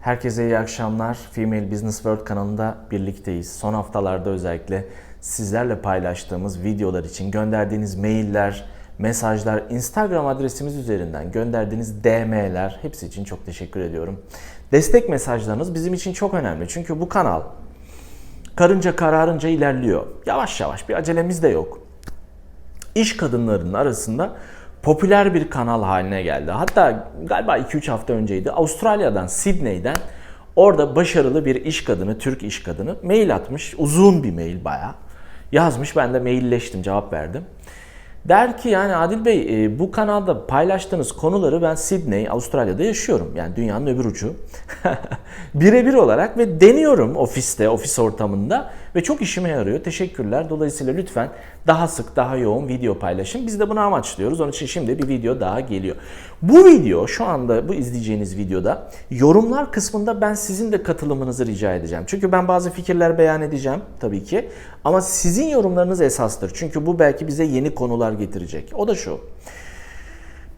Herkese iyi akşamlar. Female Business World kanalında birlikteyiz. Son haftalarda özellikle sizlerle paylaştığımız videolar için gönderdiğiniz mailler, mesajlar, Instagram adresimiz üzerinden gönderdiğiniz DM'ler hepsi için çok teşekkür ediyorum. Destek mesajlarınız bizim için çok önemli. Çünkü bu kanal karınca kararınca ilerliyor. Yavaş yavaş bir acelemiz de yok iş kadınlarının arasında popüler bir kanal haline geldi. Hatta galiba 2-3 hafta önceydi. Avustralya'dan, Sydney'den orada başarılı bir iş kadını, Türk iş kadını mail atmış. Uzun bir mail bayağı. Yazmış ben de mailleştim, cevap verdim. Der ki yani Adil Bey e, bu kanalda paylaştığınız konuları ben Sydney, Avustralya'da yaşıyorum. Yani dünyanın öbür ucu. Birebir olarak ve deniyorum ofiste, ofis ortamında ve çok işime yarıyor. Teşekkürler. Dolayısıyla lütfen daha sık, daha yoğun video paylaşın. Biz de bunu amaçlıyoruz. Onun için şimdi bir video daha geliyor. Bu video şu anda bu izleyeceğiniz videoda yorumlar kısmında ben sizin de katılımınızı rica edeceğim. Çünkü ben bazı fikirler beyan edeceğim tabii ki. Ama sizin yorumlarınız esastır. Çünkü bu belki bize yeni konular getirecek. O da şu.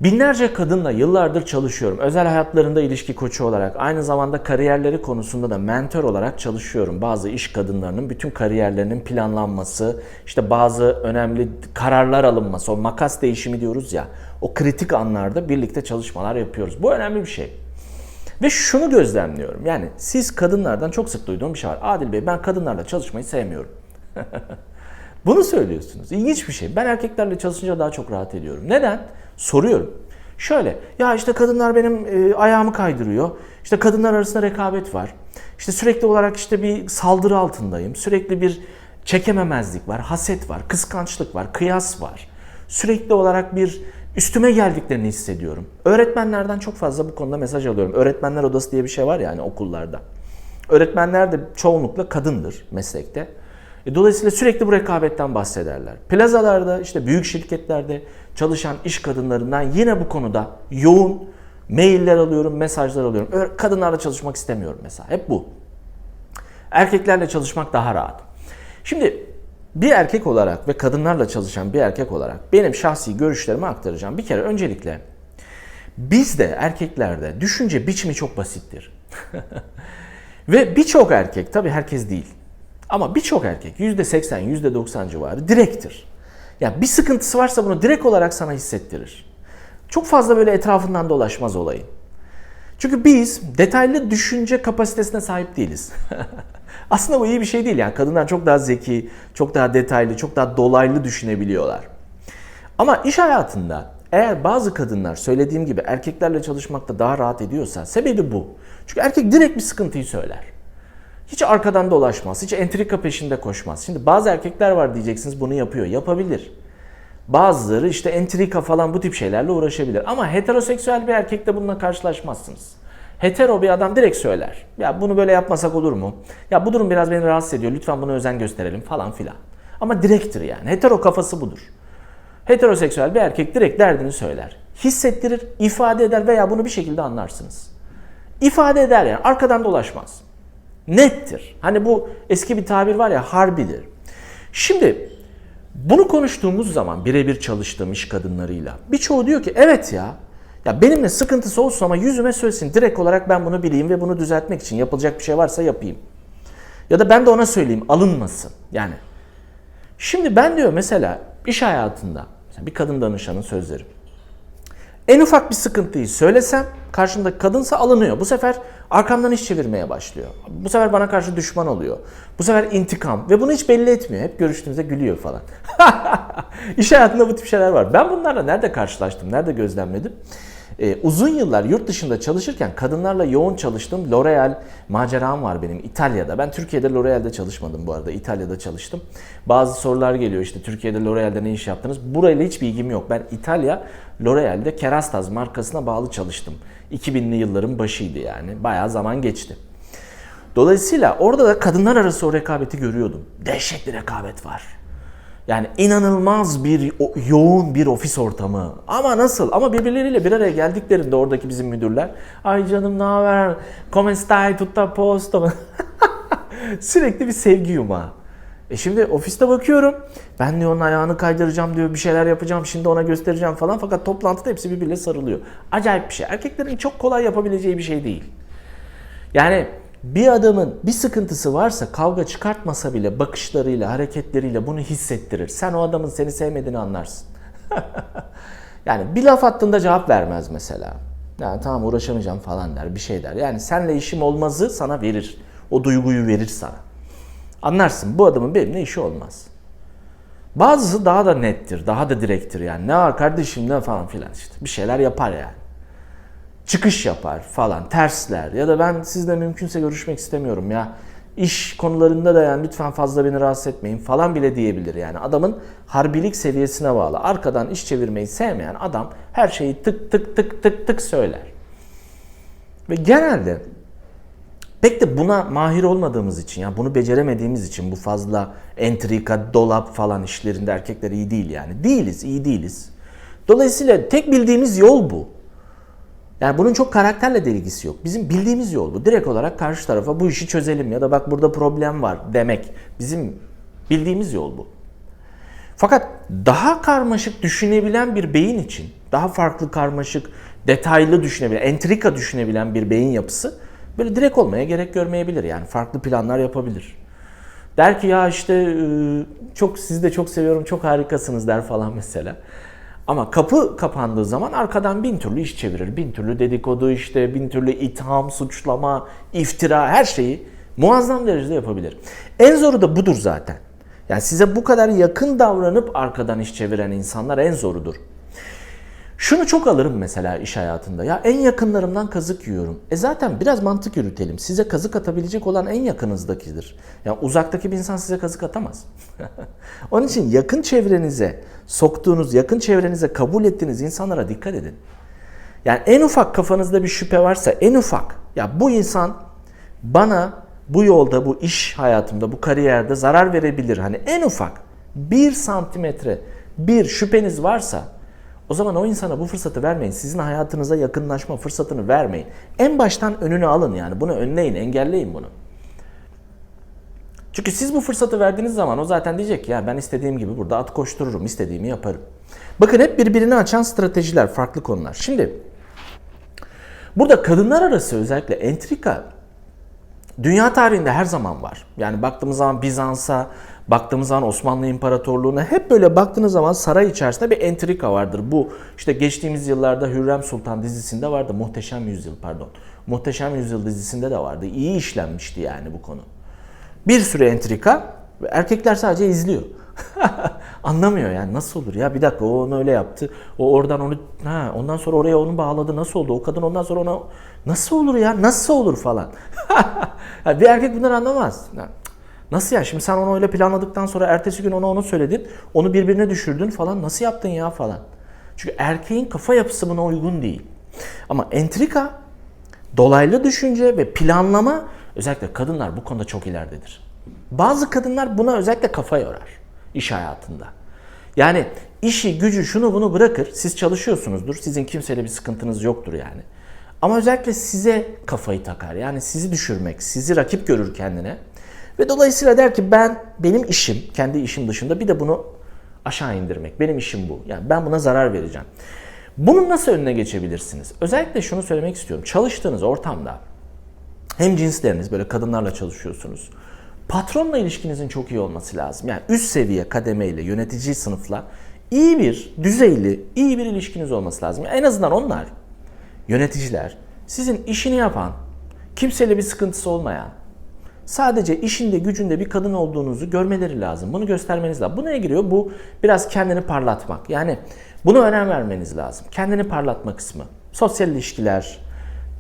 Binlerce kadınla yıllardır çalışıyorum. Özel hayatlarında ilişki koçu olarak, aynı zamanda kariyerleri konusunda da mentor olarak çalışıyorum. Bazı iş kadınlarının bütün kariyerlerinin planlanması, işte bazı önemli kararlar alınması, o makas değişimi diyoruz ya, o kritik anlarda birlikte çalışmalar yapıyoruz. Bu önemli bir şey. Ve şunu gözlemliyorum. Yani siz kadınlardan çok sık duyduğum bir şey var. Adil Bey ben kadınlarla çalışmayı sevmiyorum. Bunu söylüyorsunuz. İlginç bir şey. Ben erkeklerle çalışınca daha çok rahat ediyorum. Neden? Soruyorum. Şöyle, ya işte kadınlar benim e, ayağımı kaydırıyor. İşte kadınlar arasında rekabet var. İşte sürekli olarak işte bir saldırı altındayım. Sürekli bir çekememezlik var, haset var, kıskançlık var, kıyas var. Sürekli olarak bir üstüme geldiklerini hissediyorum. Öğretmenlerden çok fazla bu konuda mesaj alıyorum. Öğretmenler odası diye bir şey var yani okullarda. Öğretmenler de çoğunlukla kadındır meslekte. E, Dolayısıyla sürekli bu rekabetten bahsederler. Plazalarda, işte büyük şirketlerde çalışan iş kadınlarından yine bu konuda yoğun mailler alıyorum, mesajlar alıyorum. Kadınlarla çalışmak istemiyorum mesela. Hep bu. Erkeklerle çalışmak daha rahat. Şimdi bir erkek olarak ve kadınlarla çalışan bir erkek olarak benim şahsi görüşlerimi aktaracağım. Bir kere öncelikle bizde erkeklerde düşünce biçimi çok basittir. ve birçok erkek, tabii herkes değil. Ama birçok erkek %80, %90 civarı direktir. Yani bir sıkıntısı varsa bunu direkt olarak sana hissettirir. Çok fazla böyle etrafından dolaşmaz olayın. Çünkü biz detaylı düşünce kapasitesine sahip değiliz. Aslında bu iyi bir şey değil. Yani kadınlar çok daha zeki, çok daha detaylı, çok daha dolaylı düşünebiliyorlar. Ama iş hayatında eğer bazı kadınlar söylediğim gibi erkeklerle çalışmakta daha rahat ediyorsa sebebi bu. Çünkü erkek direkt bir sıkıntıyı söyler. Hiç arkadan dolaşmaz, hiç entrika peşinde koşmaz. Şimdi bazı erkekler var diyeceksiniz bunu yapıyor. Yapabilir. Bazıları işte entrika falan bu tip şeylerle uğraşabilir. Ama heteroseksüel bir erkekle bununla karşılaşmazsınız. Hetero bir adam direkt söyler. Ya bunu böyle yapmasak olur mu? Ya bu durum biraz beni rahatsız ediyor. Lütfen buna özen gösterelim falan filan. Ama direktir yani. Hetero kafası budur. Heteroseksüel bir erkek direkt derdini söyler. Hissettirir, ifade eder veya bunu bir şekilde anlarsınız. İfade eder yani arkadan dolaşmaz. Nettir. Hani bu eski bir tabir var ya harbidir. Şimdi bunu konuştuğumuz zaman birebir çalıştığım iş kadınlarıyla birçoğu diyor ki evet ya ya benimle sıkıntısı olsun ama yüzüme söylesin. Direkt olarak ben bunu bileyim ve bunu düzeltmek için yapılacak bir şey varsa yapayım. Ya da ben de ona söyleyeyim alınmasın. Yani şimdi ben diyor mesela iş hayatında bir kadın danışanın sözleri. En ufak bir sıkıntıyı söylesem karşımdaki kadınsa alınıyor. Bu sefer arkamdan iş çevirmeye başlıyor. Bu sefer bana karşı düşman oluyor. Bu sefer intikam ve bunu hiç belli etmiyor. Hep görüştüğümüzde gülüyor falan. İş hayatında bu tip şeyler var. Ben bunlarla nerede karşılaştım, nerede gözlemledim? Ee, uzun yıllar yurt dışında çalışırken kadınlarla yoğun çalıştım. L'Oreal maceram var benim İtalya'da. Ben Türkiye'de L'Oreal'de çalışmadım bu arada. İtalya'da çalıştım. Bazı sorular geliyor işte Türkiye'de L'Oreal'de ne iş yaptınız? Burayla hiç bilgim yok. Ben İtalya L'Oreal'de Kerastase markasına bağlı çalıştım. 2000'li yılların başıydı yani. Bayağı zaman geçti. Dolayısıyla orada da kadınlar arası o rekabeti görüyordum. Dehşet bir rekabet var. Yani inanılmaz bir yoğun bir ofis ortamı. Ama nasıl? Ama birbirleriyle bir araya geldiklerinde oradaki bizim müdürler ay canım ne haber? Come stai tutto a posto? Sürekli bir sevgi yumağı. E şimdi ofiste bakıyorum. Ben diyor onun ayağını kaydıracağım diyor. Bir şeyler yapacağım. Şimdi ona göstereceğim falan. Fakat toplantıda hepsi birbirine sarılıyor. Acayip bir şey. Erkeklerin çok kolay yapabileceği bir şey değil. Yani bir adamın bir sıkıntısı varsa kavga çıkartmasa bile bakışlarıyla, hareketleriyle bunu hissettirir. Sen o adamın seni sevmediğini anlarsın. yani bir laf attığında cevap vermez mesela. Yani tamam uğraşamayacağım falan der, bir şey der. Yani senle işim olmazı sana verir. O duyguyu verir sana. Anlarsın bu adamın benimle işi olmaz. Bazısı daha da nettir, daha da direktir yani. Ne var kardeşim ne falan filan işte. Bir şeyler yapar yani. Çıkış yapar falan, tersler. Ya da ben sizle mümkünse görüşmek istemiyorum ya. İş konularında da yani lütfen fazla beni rahatsız etmeyin falan bile diyebilir yani. Adamın harbilik seviyesine bağlı. Arkadan iş çevirmeyi sevmeyen adam her şeyi tık tık tık tık tık söyler. Ve genelde Pek de buna mahir olmadığımız için, yani bunu beceremediğimiz için bu fazla entrika, dolap falan işlerinde erkekler iyi değil yani. Değiliz, iyi değiliz. Dolayısıyla tek bildiğimiz yol bu. Yani bunun çok karakterle de ilgisi yok. Bizim bildiğimiz yol bu. Direkt olarak karşı tarafa bu işi çözelim ya da bak burada problem var demek. Bizim bildiğimiz yol bu. Fakat daha karmaşık düşünebilen bir beyin için, daha farklı karmaşık, detaylı düşünebilen, entrika düşünebilen bir beyin yapısı böyle direkt olmaya gerek görmeyebilir. Yani farklı planlar yapabilir. Der ki ya işte e, çok sizi de çok seviyorum, çok harikasınız der falan mesela. Ama kapı kapandığı zaman arkadan bin türlü iş çevirir. Bin türlü dedikodu işte, bin türlü itham, suçlama, iftira her şeyi muazzam derecede yapabilir. En zoru da budur zaten. Yani size bu kadar yakın davranıp arkadan iş çeviren insanlar en zorudur. Şunu çok alırım mesela iş hayatında. Ya en yakınlarımdan kazık yiyorum. E zaten biraz mantık yürütelim. Size kazık atabilecek olan en yakınızdakidir. Yani uzaktaki bir insan size kazık atamaz. Onun için yakın çevrenize soktuğunuz, yakın çevrenize kabul ettiğiniz insanlara dikkat edin. Yani en ufak kafanızda bir şüphe varsa en ufak ya bu insan bana bu yolda, bu iş hayatımda, bu kariyerde zarar verebilir. Hani en ufak bir santimetre bir şüpheniz varsa o zaman o insana bu fırsatı vermeyin. Sizin hayatınıza yakınlaşma fırsatını vermeyin. En baştan önünü alın yani. Bunu önleyin, engelleyin bunu. Çünkü siz bu fırsatı verdiğiniz zaman o zaten diyecek ya ben istediğim gibi burada at koştururum, istediğimi yaparım. Bakın hep birbirini açan stratejiler, farklı konular. Şimdi burada kadınlar arası özellikle entrika dünya tarihinde her zaman var. Yani baktığımız zaman Bizans'a, baktığımız zaman Osmanlı İmparatorluğu'na hep böyle baktığınız zaman saray içerisinde bir entrika vardır. Bu işte geçtiğimiz yıllarda Hürrem Sultan dizisinde vardı. Muhteşem Yüzyıl pardon. Muhteşem Yüzyıl dizisinde de vardı. İyi işlenmişti yani bu konu. Bir sürü entrika ve erkekler sadece izliyor. Anlamıyor yani nasıl olur ya bir dakika o onu öyle yaptı. O oradan onu ha ondan sonra oraya onu bağladı nasıl oldu? O kadın ondan sonra ona nasıl olur ya nasıl olur falan. bir erkek bunları anlamaz. Nasıl ya şimdi sen onu öyle planladıktan sonra ertesi gün ona onu söyledin. Onu birbirine düşürdün falan nasıl yaptın ya falan. Çünkü erkeğin kafa yapısı buna uygun değil. Ama entrika, dolaylı düşünce ve planlama özellikle kadınlar bu konuda çok ileridedir. Bazı kadınlar buna özellikle kafa yorar iş hayatında. Yani işi, gücü, şunu bunu bırakır. Siz çalışıyorsunuzdur. Sizin kimseyle bir sıkıntınız yoktur yani. Ama özellikle size kafayı takar. Yani sizi düşürmek, sizi rakip görür kendine. Ve dolayısıyla der ki ben benim işim, kendi işim dışında bir de bunu aşağı indirmek. Benim işim bu. Yani ben buna zarar vereceğim. Bunun nasıl önüne geçebilirsiniz? Özellikle şunu söylemek istiyorum. Çalıştığınız ortamda hem cinsleriniz böyle kadınlarla çalışıyorsunuz. Patronla ilişkinizin çok iyi olması lazım. Yani üst seviye kademeyle, yönetici sınıfla iyi bir, düzeyli, iyi bir ilişkiniz olması lazım. Yani en azından onlar, yöneticiler, sizin işini yapan, kimseyle bir sıkıntısı olmayan, sadece işinde gücünde bir kadın olduğunuzu görmeleri lazım. Bunu göstermeniz lazım. Bu neye giriyor? Bu biraz kendini parlatmak. Yani buna önem vermeniz lazım. Kendini parlatma kısmı. Sosyal ilişkiler,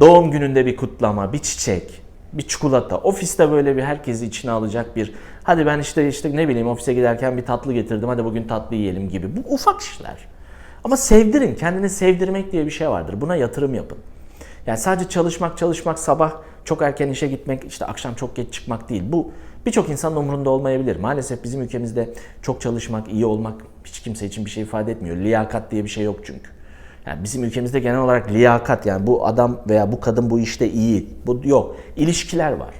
doğum gününde bir kutlama, bir çiçek, bir çikolata, ofiste böyle bir herkesi içine alacak bir hadi ben işte işte ne bileyim ofise giderken bir tatlı getirdim hadi bugün tatlı yiyelim gibi. Bu ufak işler. Ama sevdirin, kendini sevdirmek diye bir şey vardır. Buna yatırım yapın. Yani sadece çalışmak, çalışmak, sabah çok erken işe gitmek, işte akşam çok geç çıkmak değil. Bu birçok insanın umurunda olmayabilir. Maalesef bizim ülkemizde çok çalışmak, iyi olmak hiç kimse için bir şey ifade etmiyor. Liyakat diye bir şey yok çünkü. Yani bizim ülkemizde genel olarak liyakat yani bu adam veya bu kadın bu işte iyi. Bu yok. İlişkiler var.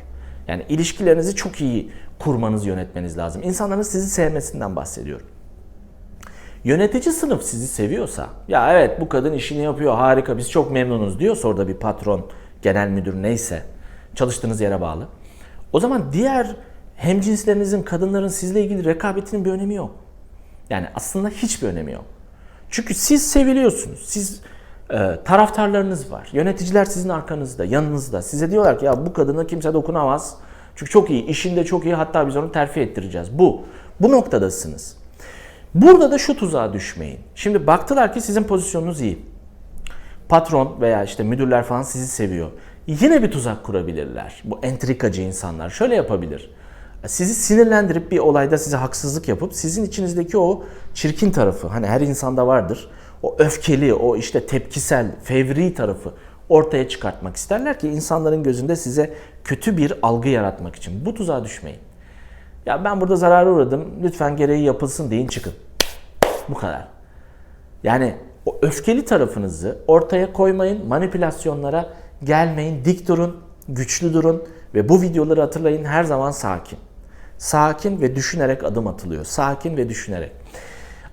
Yani ilişkilerinizi çok iyi kurmanız, yönetmeniz lazım. İnsanların sizi sevmesinden bahsediyorum. Yönetici sınıf sizi seviyorsa, ya evet bu kadın işini yapıyor harika biz çok memnunuz diyorsa orada bir patron, genel müdür neyse Çalıştığınız yere bağlı. O zaman diğer hemcinslerinizin, kadınların sizle ilgili rekabetinin bir önemi yok. Yani aslında hiçbir önemi yok. Çünkü siz seviliyorsunuz. Siz e, taraftarlarınız var. Yöneticiler sizin arkanızda, yanınızda. Size diyorlar ki ya bu kadına kimse dokunamaz. Çünkü çok iyi, işinde çok iyi hatta biz onu terfi ettireceğiz. Bu. Bu noktadasınız. Burada da şu tuzağa düşmeyin. Şimdi baktılar ki sizin pozisyonunuz iyi. Patron veya işte müdürler falan sizi seviyor. Yine bir tuzak kurabilirler. Bu entrikacı insanlar şöyle yapabilir. Sizi sinirlendirip bir olayda size haksızlık yapıp sizin içinizdeki o çirkin tarafı hani her insanda vardır. O öfkeli, o işte tepkisel, fevri tarafı ortaya çıkartmak isterler ki insanların gözünde size kötü bir algı yaratmak için. Bu tuzağa düşmeyin. Ya ben burada zarara uğradım. Lütfen gereği yapılsın deyin çıkın. Bu kadar. Yani o öfkeli tarafınızı ortaya koymayın, manipülasyonlara gelmeyin, dik durun, güçlü durun ve bu videoları hatırlayın her zaman sakin. Sakin ve düşünerek adım atılıyor. Sakin ve düşünerek.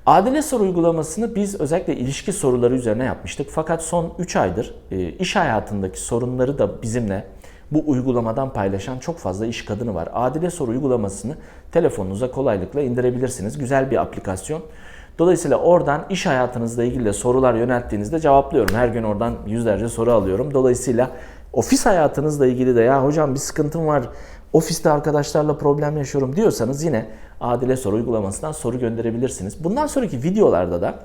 Adile soru uygulamasını biz özellikle ilişki soruları üzerine yapmıştık. Fakat son 3 aydır e, iş hayatındaki sorunları da bizimle bu uygulamadan paylaşan çok fazla iş kadını var. Adile soru uygulamasını telefonunuza kolaylıkla indirebilirsiniz. Güzel bir aplikasyon. Dolayısıyla oradan iş hayatınızla ilgili de sorular yönelttiğinizde cevaplıyorum. Her gün oradan yüzlerce soru alıyorum. Dolayısıyla ofis hayatınızla ilgili de ya hocam bir sıkıntım var, ofiste arkadaşlarla problem yaşıyorum diyorsanız yine Adile Soru uygulamasından soru gönderebilirsiniz. Bundan sonraki videolarda da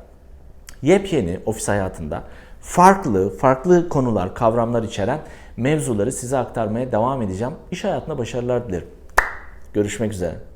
yepyeni ofis hayatında farklı, farklı konular, kavramlar içeren mevzuları size aktarmaya devam edeceğim. İş hayatında başarılar dilerim. Görüşmek üzere.